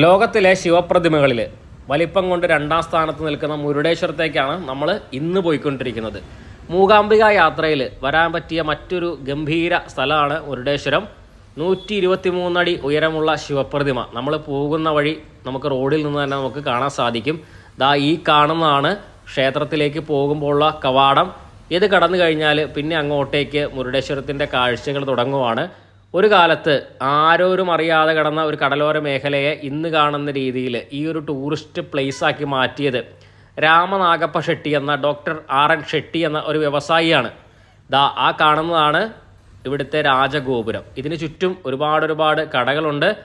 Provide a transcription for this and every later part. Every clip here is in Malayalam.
ലോകത്തിലെ ശിവപ്രതിമകളിൽ വലിപ്പം കൊണ്ട് രണ്ടാം സ്ഥാനത്ത് നിൽക്കുന്ന മുരുടേശ്വരത്തേക്കാണ് നമ്മൾ ഇന്ന് പോയിക്കൊണ്ടിരിക്കുന്നത്. മൂകാംബിക യാത്രയിൽ വരാൻ പറ്റിയ മറ്റൊരു ഗംഭീര സ്ഥലമാണ് മുരുടേശ്വരം. നൂറ്റി ഇരുപത്തി മൂന്നടി ഉയരമുള്ള ശിവപ്രതിമ. നമ്മൾ പോകുന്ന വഴി നമുക്ക് റോഡിൽ നിന്ന് തന്നെ നമുക്ക് കാണാൻ സാധിക്കും. ദാ ഈ കാണുന്നതാണ് ക്ഷേത്രത്തിലേക്ക് പോകുമ്പോഴുള്ള കവാടം. ഇത് കടന്നു കഴിഞ്ഞാൽ പിന്നെ അങ്ങോട്ടേക്ക് മുരുടേശ്വരത്തിന്റെ കാഴ്ചകൾ തുടങ്ങുവാണ്. ഒരു കാലത്ത് ആരോരും അറിയാതെ കിടന്ന ഒരു കടലോര മേഖലയെ ഇന്ന് കാണുന്ന രീതിയിൽ ഈ ഒരു ടൂറിസ്റ്റ് പ്ലേസ് ആക്കി മാറ്റിയത് രാമനാഗപ്പ ഷെട്ടി എന്ന ഡോക്ടർ ആർ എൻ ഷെട്ടി എന്ന ഒരു വ്യവസായിയാണ്. ദാ ആ കാണുന്നതാണ് ഇവിടുത്തെ രാജഗോപുരം. ഇതിന് ചുറ്റും ഒരുപാട് ഒരുപാട് കടകളുണ്ട്.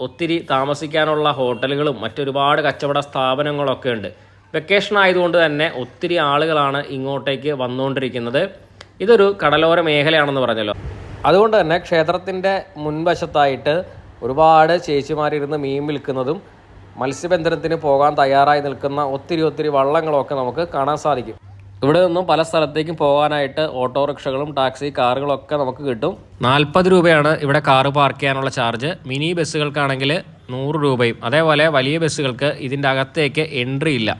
ഒത്തിരി താമസിക്കാനുള്ള ഹോട്ടലുകളും മറ്റൊരുപാട് കച്ചവട സ്ഥാപനങ്ങളൊക്കെ ഉണ്ട്. വെക്കേഷൻ ആയതുകൊണ്ട് തന്നെ ഒത്തിരി ആളുകളാണ് ഇങ്ങോട്ടേക്ക് വന്നുകൊണ്ടിരിക്കുന്നത്. ഇതൊരു കടലോര മേഖലയാണെന്ന് പറഞ്ഞല്ലോ. അതുകൊണ്ട് തന്നെ ക്ഷേത്രത്തിന്റെ മുൻവശത്തായിട്ട് ഒരുപാട് ചേച്ചിമാരിരുന്ന് മീൻ വിൽക്കുന്നതും മത്സ്യബന്ധനത്തിന് പോകാൻ തയ്യാറായി നിൽക്കുന്ന ഒത്തിരി ഒത്തിരി വള്ളങ്ങളൊക്കെ നമുക്ക് കാണാൻ സാധിക്കും. ഇവിടെ നിന്നും പല സ്ഥലത്തേക്കും പോകാനായിട്ട് ഓട്ടോറിക്ഷകളും ടാക്സി കാറുകളൊക്കെ നമുക്ക് കിട്ടും. നാൽപ്പത് രൂപയാണ് ഇവിടെ കാറ് പാർക്ക് ചെയ്യാനുള്ള ചാർജ്. മിനി ബസ്സുകൾക്കാണെങ്കിൽ നൂറ് രൂപയും. അതേപോലെ വലിയ ബസ്സുകൾക്ക് ഇതിന്റെ അകത്തേക്ക് എൻട്രി ഇല്ല.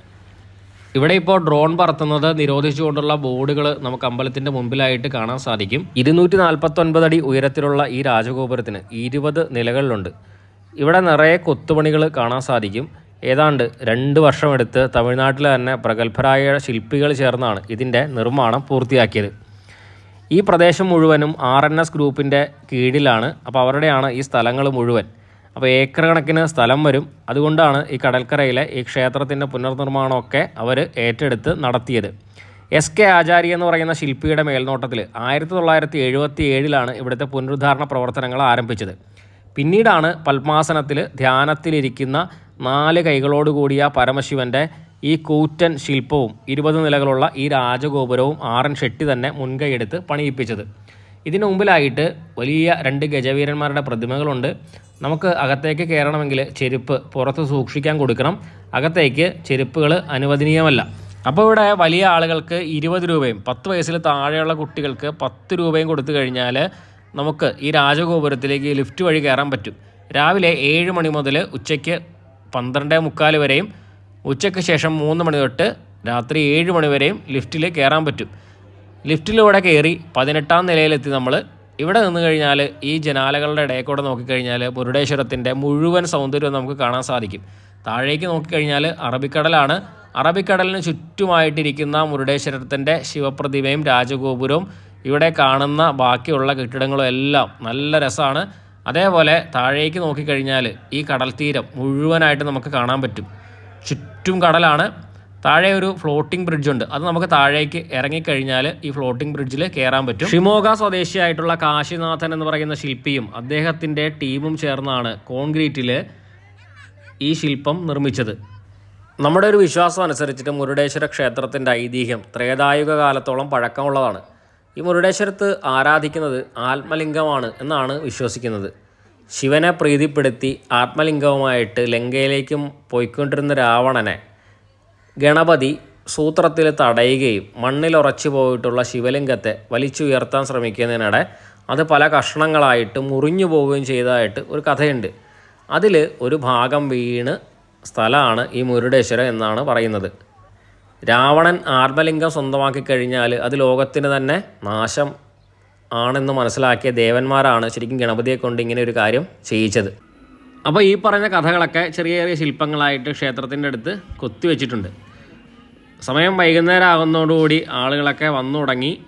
ഇവിടെ ഇപ്പോൾ ഡ്രോൺ പറത്തുന്നത് നിരോധിച്ചുകൊണ്ടുള്ള ബോർഡുകൾ നമുക്ക് അമ്പലത്തിന്റെ മുമ്പിലായിട്ട് കാണാൻ സാധിക്കും. ഇരുന്നൂറ്റി നാൽപ്പത്തൊൻപത് അടി ഉയരത്തിലുള്ള ഈ രാജഗോപുരത്തിന് ഇരുപത് നിലകളിലുണ്ട്. ഇവിടെ നിറയെ കൊത്തുപണികൾ കാണാൻ സാധിക്കും. ഏതാണ്ട് രണ്ട് വർഷമെടുത്ത് തമിഴ്നാട്ടിലെ തന്നെ പ്രഗത്ഭരായ ശില്പികൾ ചേർന്നാണ് ഇതിന്റെ നിർമ്മാണം പൂർത്തിയാക്കിയത്. ഈ പ്രദേശം മുഴുവനും ആർ എൻ എസ് ഗ്രൂപ്പിന്റെ കീഴിലാണ്. അപ്പോൾ അവരുടെയാണ് ഈ സ്ഥലങ്ങൾ മുഴുവൻ. അപ്പോൾ ഏക്കർ കണക്കിന് സ്ഥലം വരും. അതുകൊണ്ടാണ് ഈ കടൽക്കരയിലെ ഈ ക്ഷേത്രത്തിന്റെ പുനർനിർമ്മാണമൊക്കെ അവർ ഏറ്റെടുത്ത് നടത്തിയത്. എസ് കെ ആചാര്യ എന്ന് പറയുന്ന ശില്പിയുടെ മേൽനോട്ടത്തിൽ ആയിരത്തി തൊള്ളായിരത്തി എഴുപത്തി ഏഴിലാണ് ഇവിടുത്തെ പുനരുദ്ധാരണ പ്രവർത്തനങ്ങൾ ആരംഭിച്ചത്. പിന്നീടാണ് പത്മാസനത്തിൽ ധ്യാനത്തിലിരിക്കുന്ന നാല് കൈകളോടുകൂടിയ പരമശിവന്റെ ഈ കൂറ്റൻ ശില്പവും ഇരുപത് നിലകളുള്ള ഈ രാജഗോപുരവും ആർ എൻ ഷെട്ടി തന്നെ മുൻകൈയെടുത്ത് പണിയിപ്പിച്ചത്. ഇതിനു മുമ്പിലായിട്ട് വലിയ രണ്ട് ഗജവീരന്മാരുടെ പ്രതിമകളുണ്ട്. നമുക്ക് അകത്തേക്ക് കയറണമെങ്കിൽ ചെരുപ്പ് പുറത്ത് സൂക്ഷിക്കാൻ കൊടുക്കണം. അകത്തേക്ക് ചെരുപ്പുകൾ അനുവദനീയമല്ല. അപ്പോൾ ഇവിടെ വലിയ ആളുകൾക്ക് ഇരുപത് രൂപയും പത്ത് വയസ്സിൽ താഴെയുള്ള കുട്ടികൾക്ക് പത്ത് രൂപയും കൊടുത്തു കഴിഞ്ഞാൽ നമുക്ക് ഈ രാജഗോപുരത്തിലേക്ക് ലിഫ്റ്റ് വഴി കയറാൻ പറ്റും. രാവിലെ ഏഴ് മണി മുതൽ ഉച്ചയ്ക്ക് പന്ത്രണ്ട് മുക്കാൽ വരെയും ഉച്ചയ്ക്ക് ശേഷം മൂന്ന് മണി തൊട്ട് രാത്രി ഏഴ് മണി വരെയും ലിഫ്റ്റിൽ കയറാൻ പറ്റും. ലിഫ്റ്റിലൂടെ കയറി പതിനെട്ടാം നിലയിലെത്തി നമ്മൾ ഇവിടെ നിന്ന് കഴിഞ്ഞാൽ ഈ ജനാലകളുടെ ഇടയിൽ കൂടെ നോക്കിക്കഴിഞ്ഞാൽ മുരുടേശ്വരത്തിന്റെ മുഴുവൻ സൗന്ദര്യവും നമുക്ക് കാണാൻ സാധിക്കും. താഴേക്ക് നോക്കിക്കഴിഞ്ഞാൽ അറബിക്കടലാണ്. അറബിക്കടലിന് ചുറ്റുമായിട്ടിരിക്കുന്ന മുരുടേശ്വരത്തിന്റെ ശിവപ്രതിമയും രാജഗോപുരവും ഇവിടെ കാണുന്ന ബാക്കിയുള്ള കെട്ടിടങ്ങളും എല്ലാം നല്ല രസമാണ്. അതേപോലെ താഴേക്ക് നോക്കിക്കഴിഞ്ഞാൽ ഈ കടൽ തീരം മുഴുവനായിട്ട് നമുക്ക് കാണാൻ പറ്റും. ചുറ്റും കടലാണ്. താഴെ ഒരു ഫ്ലോട്ടിംഗ് ബ്രിഡ്ജ് ഉണ്ട്. അത് നമുക്ക് താഴേക്ക് ഇറങ്ങിക്കഴിഞ്ഞാൽ ഈ ഫ്ലോട്ടിംഗ് ബ്രിഡ്ജിൽ കയറാൻ പറ്റും. ഷിമോഗ സ്വദേശിയായിട്ടുള്ള കാശിനാഥൻ എന്ന് പറയുന്ന ശില്പിയും അദ്ദേഹത്തിന്റെ ടീമും ചേർന്നാണ് കോൺക്രീറ്റിൽ ഈ ശില്പം നിർമ്മിച്ചത്. നമ്മുടെ ഒരു വിശ്വാസം അനുസരിച്ചിട്ട് മുരുടേശ്വര ക്ഷേത്രത്തിന്റെ ഐതിഹ്യം ത്രേതായുഗ കാലത്തോളം പഴക്കമുള്ളതാണ്. ഈ മുരുടേശ്വരത്ത് ആരാധിക്കുന്നത് ആത്മലിംഗമാണ് എന്നാണ് വിശ്വസിക്കുന്നത്. ശിവനെ പ്രീതിപ്പെടുത്തി ആത്മലിംഗവുമായിട്ട് ലങ്കയിലേക്കും പോയിക്കൊണ്ടിരുന്ന രാവണനെ ഗണപതി സൂത്രത്തിൽ തടയുകയും മണ്ണിലുറച്ചു പോയിട്ടുള്ള ശിവലിംഗത്തെ വലിച്ചുയർത്താൻ ശ്രമിക്കുന്നതിനിടെ അത് പല കഷ്ണങ്ങളായിട്ട് മുറിഞ്ഞു പോവുകയും ചെയ്തതായിട്ട് ഒരു കഥയുണ്ട്. അതിൽ ഒരു ഭാഗം വീണ് സ്ഥലമാണ് ഈ മുരുടേശ്വരം എന്നാണ് പറയുന്നത്. രാവണൻ ആത്മലിംഗം സ്വന്തമാക്കി കഴിഞ്ഞാൽ അത് ലോകത്തിന് തന്നെ നാശം ആണെന്ന് മനസ്സിലാക്കിയ ദേവന്മാരാണ് ശരിക്കും ഗണപതിയെ കൊണ്ട് ഇങ്ങനെ ഒരു കാര്യം ചെയ്യിച്ചത്. അപ്പോൾ ഈ പറഞ്ഞ കഥകളൊക്കെ ചെറിയ ചെറിയ ശില്പങ്ങളായിട്ട് ക്ഷേത്രത്തിന്റെ അടുത്ത് കൊത്തിവെച്ചിട്ടുണ്ട്. സമയം വൈകുന്നേരം ആകുന്നതോടുകൂടി ആളുകളൊക്കെ വന്നു തുടങ്ങി.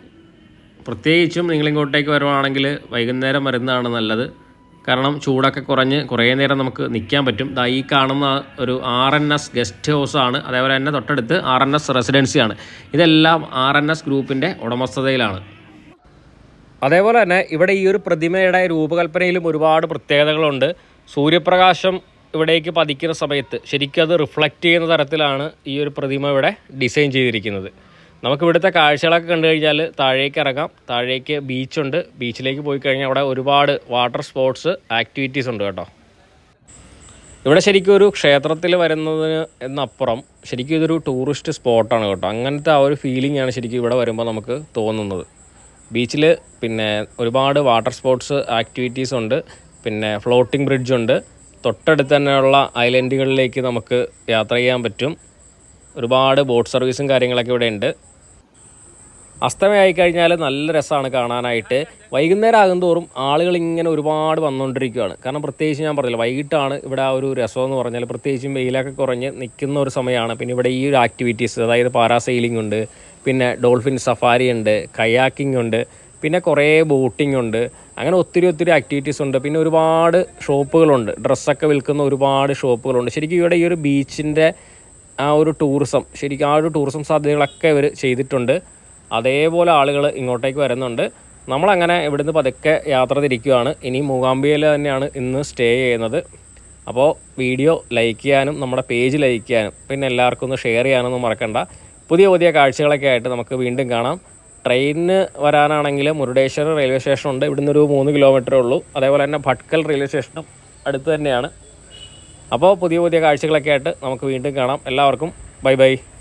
പ്രത്യേകിച്ചും നിങ്ങളിങ്ങോട്ടേക്ക് വരുവാണെങ്കിൽ വൈകുന്നേരം വരുന്നതാണ് നല്ലത്. കാരണം ചൂടൊക്കെ കുറഞ്ഞ് കുറേ നേരം നമുക്ക് നിൽക്കാൻ പറ്റും. ദാ ഈ കാണുന്ന ഒരു ആർ എൻ എസ് ഗസ്റ്റ് ഹൗസാണ് അതേപോലെ തന്നെ തൊട്ടടുത്ത് ആർ എൻ എസ് റെസിഡൻസിയാണ് ഇതെല്ലാം ആർ എൻ എസ് ഗ്രൂപ്പിന്റെ ഉടമസ്ഥതയിലാണ്. അതേപോലെ തന്നെ ഇവിടെ ഈ ഒരു പ്രതിമയുടെ രൂപകൽപ്പനയിലും ഒരുപാട് പ്രത്യേകതകളുണ്ട്. സൂര്യപ്രകാശം ഇവിടേക്ക് പതിക്കുന്ന സമയത്ത് ശരിക്കും അത് റിഫ്ലക്റ്റ് ചെയ്യുന്ന തരത്തിലാണ് ഈ ഒരു പ്രതിമ ഇവിടെ ഡിസൈൻ ചെയ്തിരിക്കുന്നത്. നമുക്ക് ഇവിടുത്തെ കാഴ്ചകളൊക്കെ കണ്ടു കഴിഞ്ഞാൽ താഴേക്ക് ഇറങ്ങാം. താഴേക്ക് ബീച്ചുണ്ട് ബീച്ചിലേക്ക് പോയി കഴിഞ്ഞാൽ അവിടെ ഒരുപാട് വാട്ടർ സ്പോർട്സ് ആക്ടിവിറ്റീസ് ഉണ്ട് കേട്ടോ. ഇവിടെ ശരിക്കും ഒരു ക്ഷേത്രത്തിൽ വരുന്നതിന് എന്നപ്പുറം ശരിക്കും ഇതൊരു ടൂറിസ്റ്റ് സ്പോട്ടാണ് കേട്ടോ. അങ്ങനത്തെ ആ ഒരു ഫീലിംഗ് ആണ് ശരിക്കും ഇവിടെ വരുമ്പോൾ നമുക്ക് തോന്നുന്നത്. ബീച്ചിൽ പിന്നെ ഒരുപാട് വാട്ടർ സ്പോർട്സ് ആക്ടിവിറ്റീസ് ഉണ്ട്. പിന്നെ ഫ്ലോട്ടിംഗ് ബ്രിഡ്ജ് ഉണ്ട്. തൊട്ടടുത്ത് തന്നെയുള്ള ഐലൻഡുകളിലേക്ക് നമുക്ക് യാത്ര ചെയ്യാൻ പറ്റും. ഒരുപാട് ബോട്ട് സർവീസും കാര്യങ്ങളൊക്കെ ഇവിടെ ഉണ്ട്. അസ്തമയായി കഴിഞ്ഞാൽ നല്ല രസമാണ് കാണാനായിട്ട്. വൈകുന്നേരം ആകുന്തോറും ആളുകൾ ഇങ്ങനെ ഒരുപാട് വന്നുകൊണ്ടിരിക്കുകയാണ് കാരണം പ്രത്യേകിച്ച് ഞാൻ പറഞ്ഞില്ല വൈകിട്ടാണ് ഇവിടെ ആ ഒരു രസം എന്ന് പറഞ്ഞാൽ പ്രത്യേകിച്ചും വെയിലൊക്കെ കുറഞ്ഞ് നിൽക്കുന്ന ഒരു സമയമാണ്. പിന്നെ ഇവിടെ ഈ ഒരു ആക്ടിവിറ്റീസ് അതായത് പാരാസെയിലിംഗ് ഉണ്ട്. പിന്നെ ഡോൾഫിൻ സഫാരി ഉണ്ട് കയാക്കിംഗ് ഉണ്ട്. പിന്നെ കുറേ ബോട്ടിംഗ് ഉണ്ട്. അങ്ങനെ ഒത്തിരി ഒത്തിരി ആക്ടിവിറ്റീസ് ഉണ്ട്. പിന്നെ ഒരുപാട് ഷോപ്പുകളുണ്ട് ഡ്രസ്സൊക്കെ വിൽക്കുന്ന ഒരുപാട് ഷോപ്പുകളുണ്ട് ശരിക്കും ഇവിടെ ഈ ഒരു ബീച്ചിന്റെ ആ ഒരു ടൂറിസം ശരിക്കും ആ ഒരു ടൂറിസം സാധ്യതകളൊക്കെ ഇവർ ചെയ്തിട്ടുണ്ട്. അതേപോലെ ആളുകൾ ഇങ്ങോട്ടേക്ക് വരുന്നുണ്ട്. നമ്മളങ്ങനെ ഇവിടുന്ന് പതുക്കെ യാത്ര തിരിക്കുകയാണ് ഇനി മൂകാംബിയയിൽ തന്നെയാണ് ഇന്ന് സ്റ്റേ ചെയ്യുന്നത്. അപ്പോൾ വീഡിയോ ലൈക്ക് ചെയ്യാനും നമ്മുടെ പേജ് ലൈക്ക് ചെയ്യാനും പിന്നെ എല്ലാവർക്കും ഒന്ന് ഷെയർ ചെയ്യാനൊന്നും മറക്കണ്ട. പുതിയ പുതിയ കാഴ്ചകളൊക്കെ ആയിട്ട് നമുക്ക് വീണ്ടും കാണാം. ട്രെയിനിന് വരാനാണെങ്കിൽ മുരുടേശ്വർ റെയിൽവേ സ്റ്റേഷൻ ഉണ്ട്. ഇവിടുന്ന് ഒരു മൂന്ന് കിലോമീറ്റർ ഉള്ളൂ. അതേപോലെ തന്നെ ഭട്കൽ റെയിൽവേ സ്റ്റേഷനും അടുത്ത് തന്നെയാണ്. അപ്പോൾ പുതിയ പുതിയ കാഴ്ചകളൊക്കെ ആയിട്ട് നമുക്ക് വീണ്ടും കാണാം. എല്ലാവർക്കും ബൈ ബൈ.